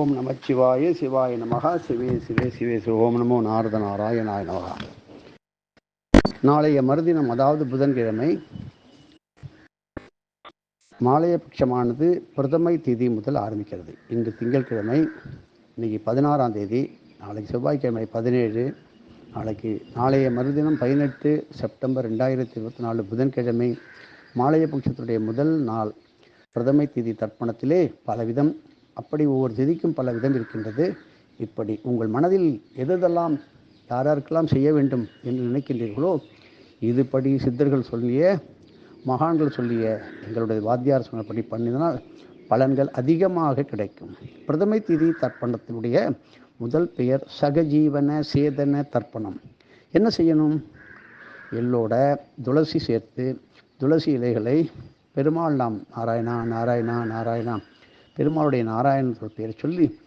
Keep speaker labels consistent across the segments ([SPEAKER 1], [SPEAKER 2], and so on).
[SPEAKER 1] ஓம் நமச்சிவாய சிவாய நமகா சிவே சிவே சிவே சிவ. ஓம் நமோ நாரத நாராயணாய நமகா நாளைய மறுதினம் அதாவது புதன்கிழமை மாலையபட்சமானது பிரதமை தேதி முதல் ஆரம்பிக்கிறது. இன்று திங்கட்கிழமை இன்னைக்கு பதினாறாம் தேதி நாளைக்கு செவ்வாய்க்கிழமை பதினேழு நாளைக்கு நாளைய மறுதினம் பதினெட்டு செப்டம்பர் ரெண்டாயிரத்தி இருபத்தி நாலு புதன்கிழமை மாலையபட்சத்துடைய முதல் நாள் பிரதமை திதி தர்ப்பணத்திலே பலவிதம் அப்படி ஒவ்வொரு திதிக்கும் பல விதம் இருக்கின்றது. இப்படி உங்கள் மனதில் எதெல்லாம் யாராருக்கெல்லாம் செய்ய வேண்டும் என்று நினைக்கின்றீர்களோ இதுபடி சித்தர்கள் சொல்லிய மகான்கள் சொல்லிய எங்களுடைய வாத்தியார் சொன்னபடி பண்ணினால் பலன்கள் அதிகமாக கிடைக்கும். பிரதமை திதி தர்ப்பணத்தினுடைய முதல் பெயர் சகஜீவன சேதன தர்ப்பணம். என்ன செய்யணும்? எள்ளோட துளசி சேர்த்து துளசி இலைகளை பெருமாள் நாம் நாராயணா நாராயணா நாராயணா பெருமாளுடைய நாராயணன் பெயரை சொல்லி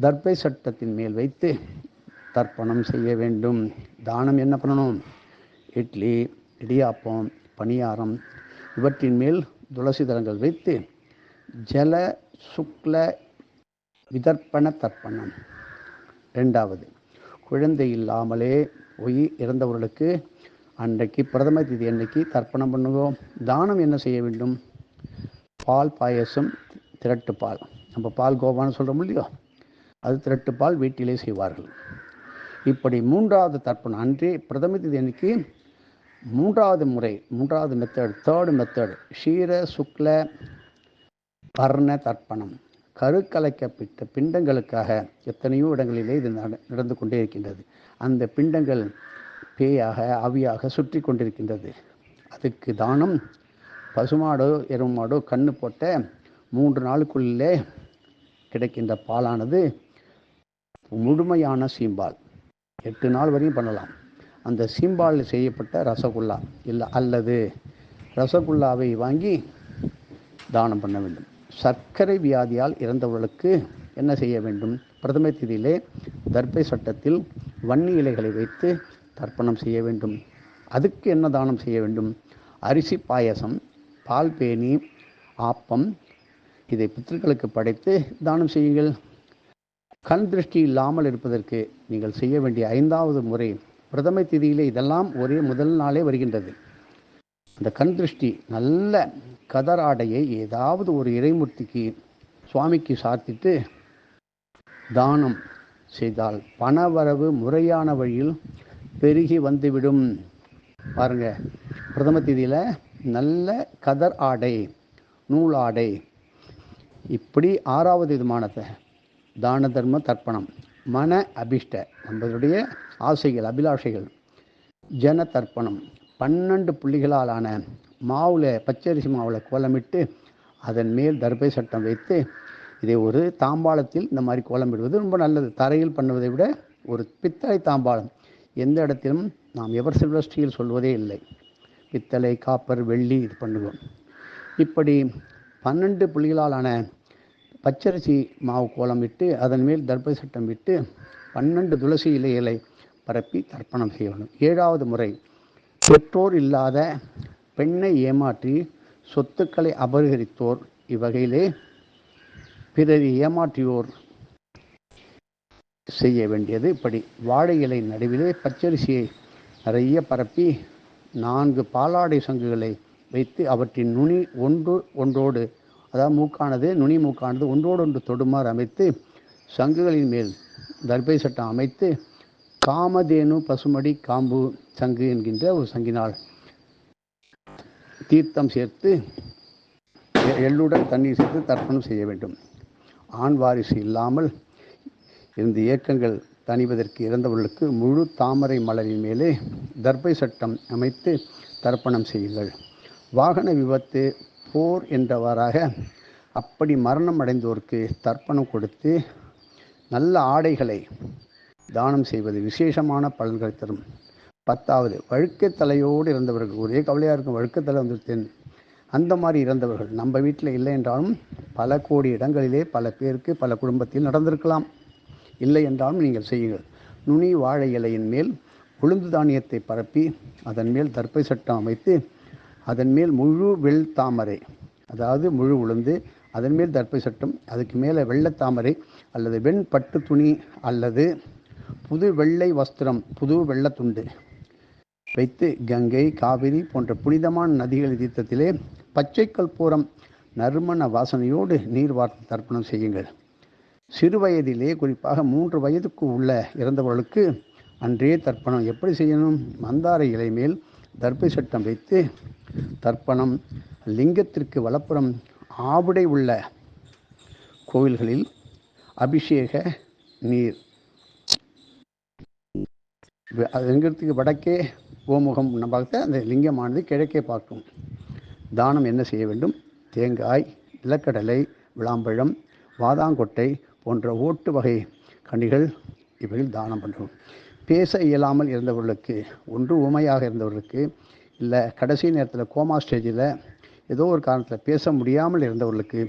[SPEAKER 1] தர்பை சட்டத்தின் மேல் வைத்து தர்ப்பணம் செய்ய வேண்டும். தானம் என்ன பண்ணணும்? இட்லி இடியாப்பம் பணியாரம் இவற்றின் மேல் துளசி தலங்கள் வைத்து ஜல சுக்ல விதர்ப்பண தர்ப்பணம். ரெண்டாவது குழந்தை இல்லாமலே போய் இறந்தவர்களுக்கு அன்றைக்கு பிரதம திதி அன்னைக்கு தர்ப்பணம் பண்ணுவோம். தானம் என்ன செய்ய வேண்டும்? பால் பாயசம் திரட்டு பால். நம்ம பால் கோபான்னு சொல்கிறோம் இல்லையோ? அது திரட்டு பால் வீட்டிலே செய்வார்கள். இப்படி மூன்றாவது தர்ப்பணம் அன்றே பிரதம திதி அன்னைக்கு மூன்றாவது முறை மூன்றாவது மெத்தட் தேர்டு மெத்தட் ஷீர சுக்ல கர்ண தர்ப்பணம். கருக்கலைக்கப்பட்ட பிண்டங்களுக்காக எத்தனையோ இடங்களிலே இது நடந்து கொண்டே இருக்கின்றது. அந்த பிண்டங்கள் பேயாக அவியாக சுற்றி கொண்டிருக்கின்றது. அதுக்கு தானம் பசுமாடோ எருமாடோ கண்ணு போட்ட மூன்று நாளுக்குள்ளே கிடைக்கின்ற பாலானது முழுமையான சீம்பால். எட்டு நாள் வரையும் பண்ணலாம். அந்த சீம்பால் செய்யப்பட்ட ரசகுல்லா இல்லை அல்லது ரசகுல்லாவை வாங்கி தானம் பண்ண வேண்டும். சர்க்கரை வியாதியால் இறந்தவர்களுக்கு என்ன செய்ய வேண்டும்? பிரதம திதியிலே தர்பை சட்டத்தில் வன்னி இலைகளை வைத்து தர்ப்பணம் செய்ய வேண்டும். அதுக்கு என்ன தானம் செய்ய வேண்டும்? அரிசி பாயசம் பால் பேணி ஆப்பம் இதை பித்தர்களுக்கு படைத்து தானம் செய்யுங்கள். கண் திருஷ்டி இல்லாமல் இருப்பதற்கு நீங்கள் செய்ய வேண்டிய ஐந்தாவது முறை பிரதம திதியிலே இதெல்லாம் ஒரே முதல் நாளே வருகின்றது. அந்த கண் திருஷ்டி நல்ல கதர் ஆடையை ஏதாவது ஒரு இறைமூர்த்திக்கு சுவாமிக்கு சாத்திட்டு தானம் செய்தால் பணவரவு முறையான வழியில் பெருகி வந்துவிடும். பாருங்க பிரதம திதியில் நல்ல கதர் ஆடை நூல் ஆடை இப்படி ஆறாவது விதமானத. தான தர்ம தர்ப்பணம். மன அபிஷ்ட நம்மளுடைய ஆசைகள் அபிலாஷைகள். ஜன தர்ப்பணம். பன்னெண்டு புள்ளிகளாலான மாவில் பச்சரிசி மாவில் கோலமிட்டு அதன் மேல் தர்பை சட்டம் வைத்து இதை ஒரு தாம்பாளத்தில் இந்த மாதிரி கோலமிடுவது ரொம்ப நல்லது. தரையில் பண்ணுவதை விட ஒரு பித்தளை தாம்பாளம். எந்த இடத்திலும் நாம் எவர் சில்வர் ஸ்டீல் சொல்வதே இல்லை. பித்தளை காப்பர் வெள்ளி இது பண்ணுவோம். இப்படி பன்னெண்டு புள்ளிகளாலான பச்சரிசி மாவு கோலம் விட்டு அதன் மேல் தர்பை சட்டம் விட்டு பன்னெண்டு துளசி இலைகளை பரப்பி தர்ப்பணம் செய்ய வேண்டும். ஏழாவது முறை பெற்றோர் இல்லாத பெண்ணை ஏமாற்றி சொத்துக்களை அபகரித்தோர் இவ்வகையிலே பிறரை ஏமாற்றியோர் செய்ய வேண்டியது. இப்படி வாழை இலை நடுவிலே பச்சரிசியை நிறைய பரப்பி நான்கு பாலாடை சங்குகளை வைத்து அவற்றின் நுனி ஒன்று ஒன்றோடு அதாவது மூக்கானது நுனி மூக்கானது ஒன்றோடு ஒன்று தொடுமாறு அமைத்து சங்குகளின் மேல் தர்பை சட்டம் அமைத்து காமதேனு பசுமடி காம்பு சங்கு என்கின்ற ஒரு சங்கினால் தீர்த்தம் சேர்த்து எள்ளுடன் தண்ணீர் சேர்த்து தர்ப்பணம் செய்ய வேண்டும். ஆண் வாரிசு இல்லாமல் இருந்த இயக்கங்கள் தணிவதற்கு இறந்தவர்களுக்கு முழு தாமரை மலரின் மேலே தர்பை சட்டம் அமைத்து தர்ப்பணம் செய்யுங்கள். வாகன விபத்து போர் என்றவாறாக அப்படி மரணம் அடைந்தோருக்கு தர்ப்பணம் கொடுத்து நல்ல ஆடைகளை தானம் செய்வது விசேஷமான பலன்களை தரும். பத்தாவது வழுக்கத்தலையோடு இறந்தவர்கள். ஒரே கவலையாக இருக்கும் வழுக்கத்தலை வந்துருத்தேன். அந்த மாதிரி இறந்தவர்கள் நம்ம வீட்டில் இல்லை என்றாலும் பல கோடி இடங்களிலே பல பேருக்கு பல குடும்பத்தில் நடந்திருக்கலாம். இல்லை என்றாலும் நீங்கள் செய்யுங்கள். நுனி வாழை இலையின் மேல் உளுந்து தானியத்தை பரப்பி அதன் மேல் தர்ப்பை சட்டம் அமைத்து அதன் மேல் முழு வெள் தாமரை அதாவது முழு உளுந்து அதன் மேல் தர்ப்பை சட்டம் அதுக்கு மேலே வெள்ளத்தாமரை அல்லது வெண் பட்டு துணி அல்லது புது வெள்ளை வஸ்திரம் புது வெள்ளத்துண்டு வைத்து கங்கை காவிரி போன்ற புனிதமான நதிகள் தீர்த்தத்திலே பச்சை கற்பூரம் நறுமண வாசனையோடு நீர் வார்த்து தர்ப்பணம் செய்யுங்கள். சிறு வயதிலே குறிப்பாக மூன்று வயதுக்கு உள்ள இறந்தவர்களுக்கு அன்றே தர்ப்பணம் எப்படி செய்யணும்? மந்தார இலை மேல் தர்ப்பை சட்டம் வைத்து தர்ப்பணம் லிங்கத்திற்கு வலப்புறம் ஆவுடை உள்ள கோவில்களில் அபிஷேக நீர். லிங்கத்துக்கு வடக்கே கோமுகம் பார்த்து அந்த லிங்கமானது கிழக்கே பார்க்கும். தானம் என்ன செய்ய வேண்டும்? தேங்காய் நிலக்கடலை விளாம்பழம் வாதாங்கொட்டை போன்ற ஓட்டு வகை கனிகள் இவைகள் தானம் பண்ணுறோம் பேச இயலாமல் இருந்தவர்களுக்கு ஒன்று உமையாக இருந்தவர்களுக்கு இல்லை கடைசி நேரத்தில் கோமா ஸ்டேஜில் ஏதோ ஒரு காரணத்தில் பேச முடியாமல் இருந்தவர்களுக்கு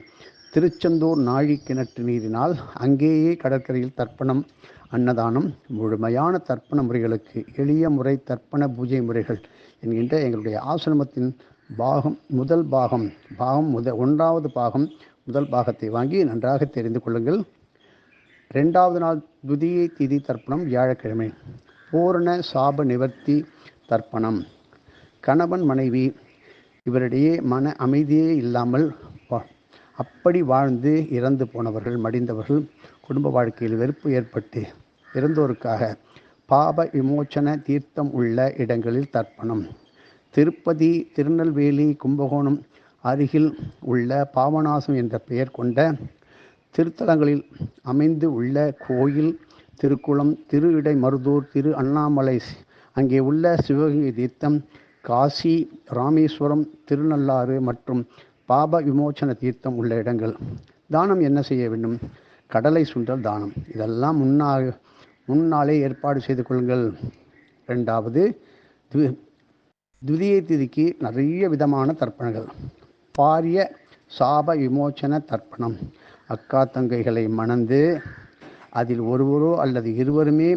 [SPEAKER 1] திருச்செந்தூர் நாழி கிணற்று நீரினால் அங்கேயே கடற்கரையில் தர்ப்பணம் அன்னதானம் முழுமையான தர்ப்பண முறைகளுக்கு எளிய முறை தர்ப்பண பூஜை முறைகள் என்கின்ற எங்களுடைய ஆசிரமத்தின் பாகம் முதல் பாகம் பாகம் முத ஒன்றாவது பாகம் முதல் பாகத்தை வாங்கி நன்றாக தெரிந்து கொள்ளுங்கள். ரெண்டாவது நாள் துதியை திதி தர்ப்பணம் வியாழக்கிழமை. பூரண சாப நிவர்த்தி தர்ப்பணம். கணவன் மனைவி இவரிடையே மன அமைதியே இல்லாமல் அப்படி வாழ்ந்து இறந்து போனவர்கள் மடிந்தவர்கள் குடும்ப வாழ்க்கையில் வெறுப்பு ஏற்பட்டு இறந்தோருக்காக பாப விமோச்சன தீர்த்தம் உள்ள இடங்களில் தர்ப்பணம். திருப்பதி திருநெல்வேலி கும்பகோணம் அருகில் உள்ள பாவநாசம் என்ற பெயர் கொண்ட திருத்தலங்களில் அமைந்து உள்ள கோயில் திருக்குளம் திரு இடைமருதூர் திரு அண்ணாமலை அங்கே உள்ள சிவகங்கை தீர்த்தம் காசி ராமேஸ்வரம் திருநள்ளாறு மற்றும் பாப விமோச்சன தீர்த்தம் உள்ள இடங்கள். தானம் என்ன செய்ய வேண்டும்? கடலை சுண்டல் தானம். இதெல்லாம் முன்னாக முன்னாலே ஏற்பாடு செய்து கொள்ளுங்கள். ரெண்டாவது து- துதியை திதிக்கு நிறைய விதமான தர்ப்பணங்கள். பாரிய சாப விமோச்சன தர்ப்பணம். அக்கா தங்கைகளை மணந்து அதில் ஒருவரோ அல்லது இருவருமே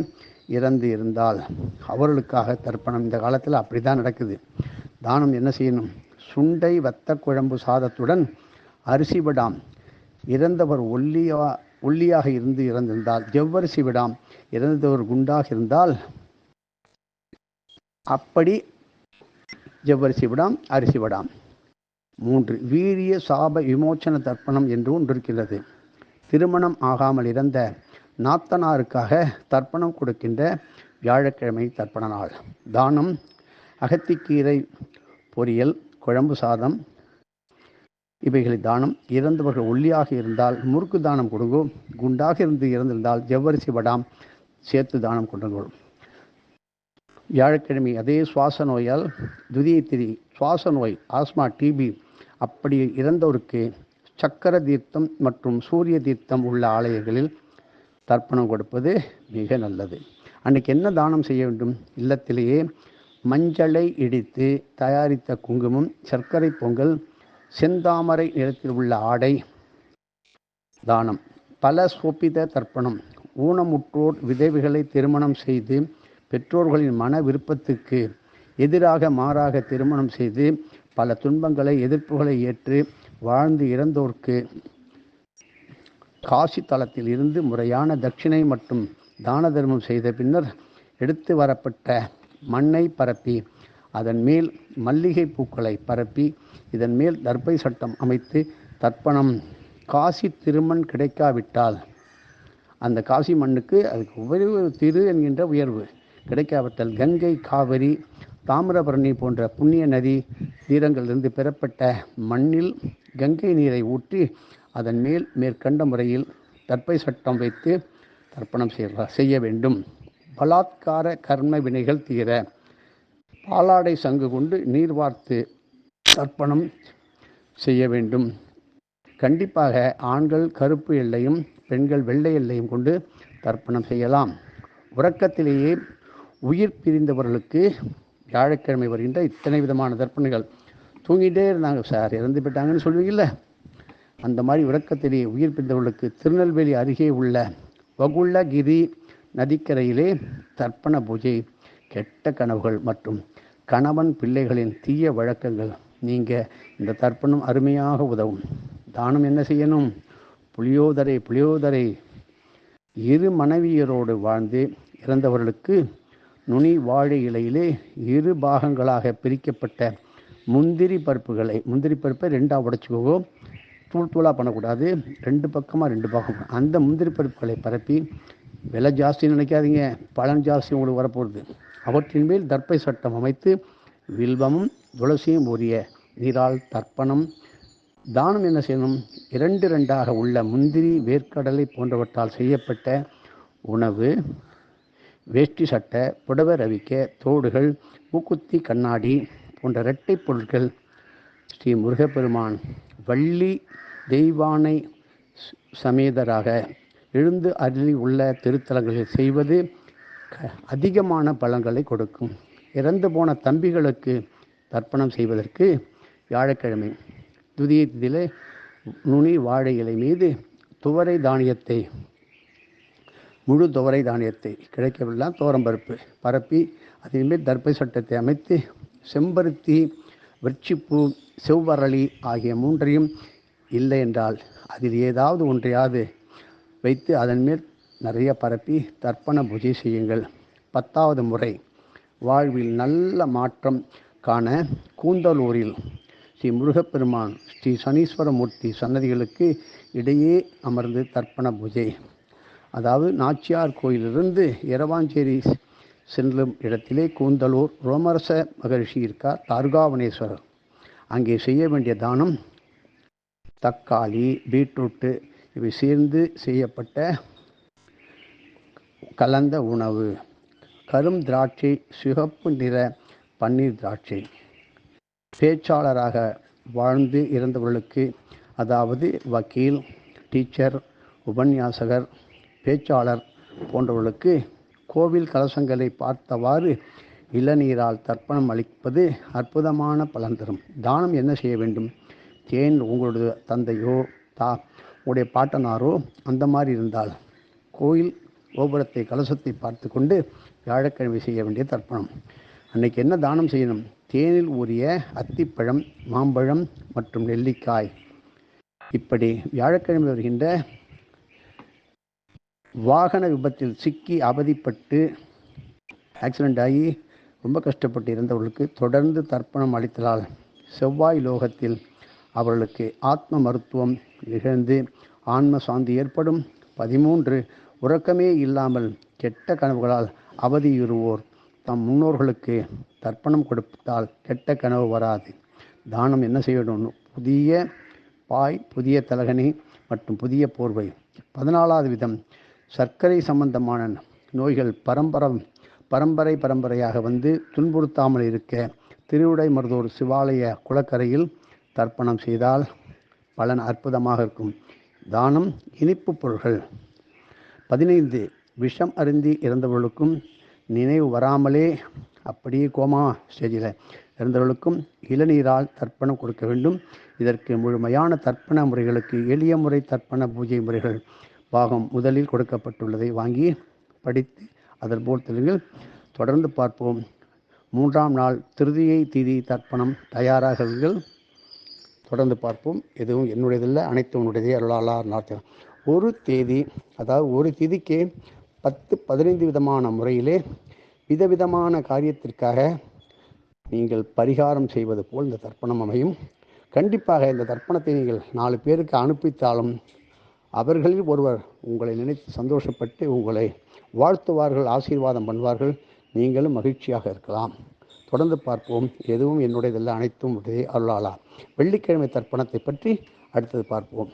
[SPEAKER 1] இறந்து இருந்தால் அவர்களுக்காக தர்ப்பணம். இந்த காலத்தில் அப்படி தான் நடக்குது. தானம் என்ன செய்யணும்? சுண்டை வத்த குழம்பு சாதத்துடன் அரிசி விடாம். இறந்தவர் ஒல்லியா ஒல்லியாக இருந்து இறந்திருந்தால் ஜவ்வரிசி விடாம் இறந்தவர் குண்டாக இருந்தால் அப்படி ஜவ்வரிசி விடாம் அரிசி விடாம். மூன்று வீரிய சாப விமோச்சன தர்ப்பணம் என்று ஒன்று இருக்கிறது திருமணம் ஆகாமல் இறந்த நாத்தனாருக்காக தர்ப்பணம் கொடுக்கின்ற வியாழக்கிழமை தர்ப்பண நாள். தானம் அகத்திக்கீரை பொரியல் குழம்பு சாதம் இவைகளை தானம். இறந்தவர்கள் ஒல்லியாக இருந்தால் முறுக்கு தானம் கொடுங்கோ. குண்டாக இருந்து இறந்திருந்தால் ஜவ்வரிசி வடாம் சேர்த்து தானம் கொடுங்கோ. வியாழக்கிழமை அதே சுவாச நோயால் துதியை திரி சுவாச நோய் ஆஸ்மா டிபி அப்படி இறந்தோருக்கு சக்கர தீர்த்தம் மற்றும் சூரிய தீர்த்தம் உள்ள ஆலயங்களில் தர்ப்பணம் கொடுப்பது மிக நல்லது. அன்னைக்கு என்ன தானம் செய்ய வேண்டும்? இல்லத்திலேயே மஞ்சளை இடித்து தயாரித்த குங்குமம் சர்க்கரை பொங்கல் செந்தாமரை நிறத்தில் உள்ள ஆடை தானம். பல சொப்பித தர்ப்பணம். ஊனமுற்றோர் விதவைகளை திருமணம் செய்து பெற்றோர்களின் மன விருப்பத்துக்கு எதிராக மாறாக திருமணம் செய்து பல துன்பங்களை எதிர்ப்புகளை ஏற்று வாழ்ந்து இறந்தோர்க்கு காசி தளத்தில் இருந்து முறையான தட்சிணை மற்றும் தான தர்மம் செய்த பின்னர் எடுத்து வரப்பட்ட மண்ணை பரப்பி அதன் மேல் மல்லிகை பூக்களை பரப்பி இதன் மேல் தர்ப்பை சட்டம் அமைத்து தர்ப்பணம் காசி திருமண் கிடைக்காவிட்டால் அந்த காசி மண்ணுக்கு அதுக்கு உயர்வு திரு என்கின்ற உயர்வு. கிடைக்காவிட்டால் கங்கை காவிரி தாமிரபரணி போன்ற புண்ணிய நதி தீரங்களிலிருந்து பெறப்பட்ட மண்ணில் கங்கை நீரை ஊற்றி அதன் மேல் மேற்கண்ட முறையில் தற்பை சட்டம் வைத்து தர்ப்பணம் செய்ய வேண்டும். பலாத்கார கர்ம வினைகள் தீர பாலாடை சங்கு கொண்டு நீர் வார்த்து தர்ப்பணம் செய்ய வேண்டும். கண்டிப்பாக ஆண்கள் கருப்பு எல்லையும் பெண்கள் வெள்ளை எல்லையும் கொண்டு தர்ப்பணம் செய்யலாம். உறக்கத்திலேயே உயிர் பிரிந்தவர்களுக்கு வியாழக்கிழமை வருகின்ற இத்தனை விதமான தர்ப்பணங்கள் தூங்கிட்டே இருந்தாங்க. சார் இறந்து போயிட்டாங்கன்னு சொல்லுவீங்கல்ல? அந்த மாதிரி உறக்கத்திலேயே உயிர் பிரிந்தவர்களுக்கு திருநெல்வேலி அருகே உள்ள வகுள்ளகிரி நதிக்கரையிலே தர்ப்பண பூஜை கெட்ட கனவுகள் மற்றும் கணவன் பிள்ளைகளின் தீய வழக்கங்கள். நீங்கள் இந்த தர்ப்பணம் அருமையாக உதவும். தானம் என்ன செய்யணும்? புளியோதரை புளியோதரை. இரு மனைவியரோடு வாழ்ந்து இறந்தவர்களுக்கு நுனி வாழை இலையிலே இரு பாகங்களாக பிரிக்கப்பட்ட முந்திரி பருப்புகளை முந்திரி பருப்பை ரெண்டாக உடைச்சிக்கோ தூள் தூளாக பண்ணக்கூடாது. ரெண்டு பக்கமாக ரெண்டு பாகம் அந்த முந்திரி பருப்புகளை பரப்பி விலை ஜாஸ்தின்னு நினைக்காதீங்க. பலன் ஜாஸ்தி உங்களுக்கு வரப்போகுது. அவற்றின் மேல் தர்ப்பை சட்டம் அமைத்து வில்வமும் துளசியும் உரிய நீரால் தர்ப்பணம் தானம் என்ன செய்யணும்? இரண்டு ரெண்டாக உள்ள முந்திரி வேர்க்கடலை போன்றவற்றால் செய்யப்பட்ட உணவு வேஷ்டி சட்டை புடவை ரவிக்க தோடுகள் மூக்குத்தி கண்ணாடி போன்ற இரட்டை பொருட்கள் ஸ்ரீ முருகப்பெருமான் வள்ளி தெய்வானை ச- சமேதராக எழுந்து அருளி உள்ள திருத்தலங்களில் செய்வது க- அதிகமான பலன்களை கொடுக்கும். இறந்து போன தம்பிகளுக்கு தர்ப்பணம் செய்வதற்கு வியாழக்கிழமை துதியத்திலே நுனி வாழை இலை மீது துவரை தானியத்தை முழு துவரை தானியத்தை கிடைக்கவில்லாம் தோரம்பருப்பு பரப்பி அதன் தர்ப்பை சட்டத்தை அமைத்து செம்பருத்தி வெற்றிப்பூ செவ்வரளி ஆகிய மூன்றையும் இல்லை என்றால் அதில் ஏதாவது ஒன்றையாவது வைத்து அதன் மேல் நிறைய பரப்பி தர்ப்பண பூஜை செய்யுங்கள். பத்தாவது முறை வாழ்வில் நல்ல மாற்றம் காண கூந்தலூரில் ஸ்ரீ முருகப்பெருமான் ஸ்ரீ சனீஸ்வரமூர்த்தி சன்னதிகளுக்கு இடையே அமர்ந்து தர்ப்பண பூஜை. அதாவது நாச்சியார் கோயிலிருந்து இரவாஞ்சேரி செல்லும் இடத்திலே கூந்தலூர் ரோமரச மகரிஷி இருக்கார் தார்காவனேஸ்வரர். அங்கே செய்ய வேண்டிய தானம் தக்காளி பீட்ரூட்டு இவை சேர்ந்து செய்யப்பட்ட கலந்த உணவு. கரும் திராட்சை சிவப்பு நிற பன்னீர் திராட்சை. பேச்சாளராக வாழ்ந்து இறந்தவர்களுக்கு அதாவது வக்கீல் டீச்சர் உபன்யாசகர் பேச்சாளர் போன்றவர்களுக்கு கோவில் கலசங்களை பார்த்தவாறு இளநீரால் தர்ப்பணம் அளிப்பது அற்புதமான பலன் தரும். தானம் என்ன செய்ய வேண்டும்? தேன் உங்களுடைய தந்தையோ தா உங்களுடைய பாட்டனாரோ அந்த மாதிரி இருந்தால் கோயில் கோபுரத்தை கலசத்தை பார்த்து கொண்டு வியாழக்கிழமை செய்ய வேண்டிய தர்ப்பணம். அன்னைக்கு என்ன தானம் செய்யணும்? தேனில் ஊறிய அத்திப்பழம் மாம்பழம் மற்றும் நெல்லிக்காய். இப்படி வியாழக்கிழமை வருகின்ற வாகன விபத்தில் சிக்கி அவதிப்பட்டு ஆக்சிடெண்ட் ஆகி ரொம்ப கஷ்டப்பட்டு இருந்தவர்களுக்கு தொடர்ந்து தர்ப்பணம் அளித்தலால் செவ்வாய் லோகத்தில் அவர்களுக்கு ஆத்ம மருத்துவம் நிகழ்ந்து ஆன்ம சாந்தி ஏற்படும். பதிமூன்று உறக்கமே இல்லாமல் கெட்ட கனவுகளால் அவதியுறுவோர். தம் முன்னோர்களுக்கு தர்ப்பணம் கொடுத்தால் கெட்ட கனவு வராது. தானம் என்ன செய்யணும் புதிய பாய் புதிய தலகணி மற்றும் புதிய போர்வை. பதினாலாவது விதம் சர்க்கரை சம்பந்தமான நோய்கள் பரம்பரம் பரம்பரை பரம்பரையாக வந்து துன்புறுத்தாமல் இருக்க திருவிடை மருதூர் சிவாலய குளக்கரையில் தர்ப்பணம் செய்தால் பலன் அற்புதமாக இருக்கும். தானம் இனிப்பு பொருள்கள். பதினைந்து விஷம் அருந்தி இறந்தவர்களுக்கும் நினைவு வராமலே அப்படியே கோமா ஸ்டேஜில் இறந்தவர்களுக்கும் இளநீரால் தர்ப்பணம் கொடுக்க வேண்டும். இதற்கு முழுமையான தர்ப்பண முறைகளுக்கு எளிய முறை தர்ப்பண பூஜை முறைகள் பாகம் முதலில் கொடுக்கப்பட்டுள்ளதை வாங்கி படித்து அதன் போல் தெலுங்கில் தொடர்ந்து பார்ப்போம். மூன்றாம் நாள் திருதியை திதி தர்ப்பணம் தயாராகவீர்கள் தொடர்ந்து பார்ப்போம். எதுவும் என்னுடையதில்லை அனைத்து உன்னுடையதே அருளாளார் நாட்டம் ஒரு தேதி அதாவது ஒரு திதிக்கே பத்து பதினைந்து விதமான முறையிலே விதவிதமான காரியத்திற்காக நீங்கள் பரிகாரம் செய்வது போல் இந்த தர்ப்பணம் அமையும். கண்டிப்பாக இந்த தர்ப்பணத்தை நீங்கள் நாலு பேருக்கு அனுப்பித்தாலும் அவர்களில் ஒருவர் உங்களை நினைத்து சந்தோஷப்பட்டு உங்களை வாழ்த்துவார்கள் ஆசீர்வாதம் பண்ணுவார்கள். நீங்களும் மகிழ்ச்சியாக இருக்கலாம். தொடர்ந்து பார்ப்போம். எதுவும் என்னுடையதல்ல அனைத்தும் உடைய அருளாளா. வெள்ளிக்கிழமை தர்ப்பணத்தை பற்றி அடுத்தது பார்ப்போம்.